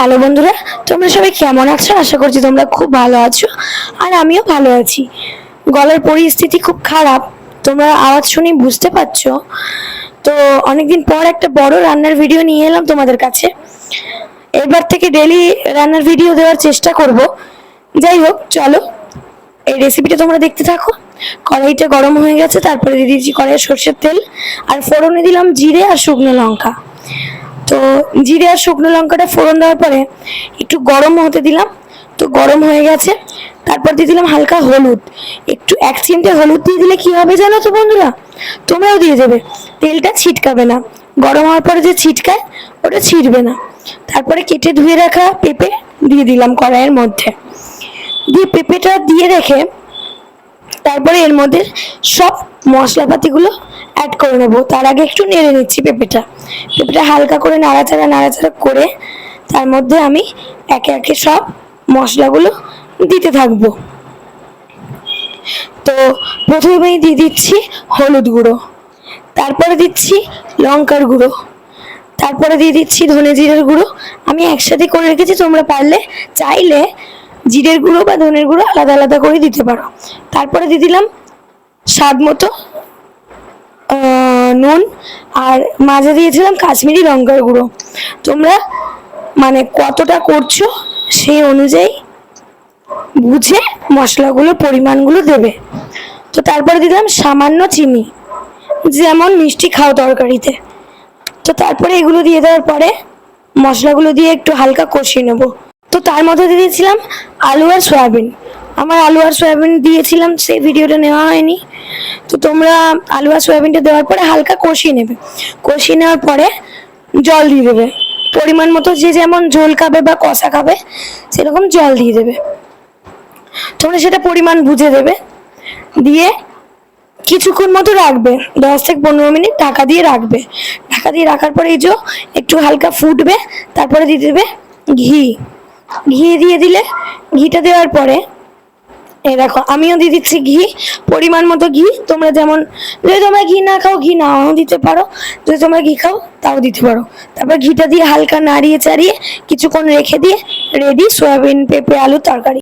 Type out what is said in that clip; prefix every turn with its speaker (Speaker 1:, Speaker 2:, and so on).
Speaker 1: Hello বন্ধুরা, তোমরা সবাই কেমন আছো? আশা করছি তোমরা খুব ভালো আছো আর আমিও ভালো আছি। গলার পরিস্থিতি খুব খারাপ, তোমরা আওয়াজ শুনেই বুঝতে পারছ। তো অনেকদিন পর একটা বড় রান্নার ভিডিও নিয়ে এলাম তোমাদের কাছে। এবার থেকে ডেলি রান্নার ভিডিও দেওয়ার চেষ্টা করব। যাই হোক, চলো। এই রেসিপিটা তোমরা দেখতে থাকো। কড়াইটা গরম হয়ে গেছে, তারপরে দিয়ে দিয়েছি কড়াইয়ে সর্ষের তেল। আর ফোড়নে দিলাম জিরে আর শুকনো লঙ্কা। তো জিরে আর শুকনো লঙ্কাটা ফোড়ন দেওয়ার পরে একটু গরম হতে দিলাম। তো গরম হয়ে গেছে। তারপর দিয়ে দিলাম হালকা হলুদ। একটু এক চিমটে হলুদ দিয়ে দিলে কি হবে জানো তো বন্ধুরা? তোমরাও দিয়ে দেবে। তেলটা ছিটকাবে না। গরম হওয়ার পরে যে ছিটকায়, ওটা ছিটবে না। তারপরে কেটে ধুয়ে রাখা পেঁপে দিয়ে দিলাম কড়াইয়ের মধ্যে। দিয়ে পেঁপেটা দিয়ে রেখে তারপরে এর মধ্যে সব মশলাপাতিগুলো অ্যাড করে নেব। তার আগে একটু নেড়ে নিচ্ছি পেঁপেটা। পেঁপেটা হালকা করে নাড়াচাড়া নাড়াচাড়া করে তার মধ্যে আমি একে একে সব মশলাগুলো দিতে থাকব। তো প্রথমেই দিয়ে দিচ্ছি হলুদ গুঁড়ো, তারপরে দিচ্ছি লঙ্কার গুঁড়ো, তারপরে দিয়ে দিচ্ছি ধনে জিরের গুঁড়ো। আমি একসাথে করে রেখেছি, তোমরা পারলে চাইলে জিরের গুঁড়ো বা ধনের গুঁড়ো আলাদা আলাদা করে দিতে পারো। তারপরে দিয়ে দিলাম স্বাদ মতো নুন আর মাঝে দিয়েছিলাম কাশ্মীরি লঙ্কার গুঁড়ো। তোমরা মানে কতটা করছ সেই অনুযায়ী বুঝে মশলাগুলোর পরিমাণগুলো দেবে। তো তারপরে দিলাম সামান্য চিনি, যেমন মিষ্টি খাও তরকারিতে। তো তারপরে এগুলো দিয়ে দেওয়ার পরে মশলাগুলো দিয়ে একটু হালকা কষিয়ে নেব। তো তার মধ্যে দিয়েছিলাম আলু আর সয়াবিন। আমার আলু আর সয়াবিন দিয়েছিলাম, সেই ভিডিওটা নেওয়া হয়নি। তো তোমরা আলু আর সয়াবিনটা দেওয়ার পরে হালকা কষিয়ে নেবে। কষিয়ে নেওয়ার পরে জল দিয়ে দেবে। পরিমাণ মতো যে যেমন ঝোল খাবে বা কষা খাবে, সেরকম জল দিয়ে দেবে। তোমরা সেটা পরিমাণ বুঝে দেবে। দিয়ে কিছুক্ষণ মতো রাখবে। দশ থেকে পনেরো মিনিট ঢাকা দিয়ে রাখবে। ঢাকা দিয়ে রাখার পরে এই যে একটু হালকা ফুটবে, তারপরে দিয়ে দেবে ঘি। ঘি দিয়ে দিলে, ঘিটা দেওয়ার পরে এই দেখো, আমিও দিয়ে দিচ্ছি ঘি, পরিমাণ মতো ঘি। তোমরা যেমন যদি তোমরা ঘি না খাও, ঘি নাও দিতে পারো। যদি তোমরা ঘি খাও, তাও দিতে পারো। তারপর ঘিটা দিয়ে হালকা নাড়িয়ে চাড়িয়ে কিছুক্ষণ রেখে দিয়ে রেডি সয়াবিন পেঁপে, আলু, তরকারি।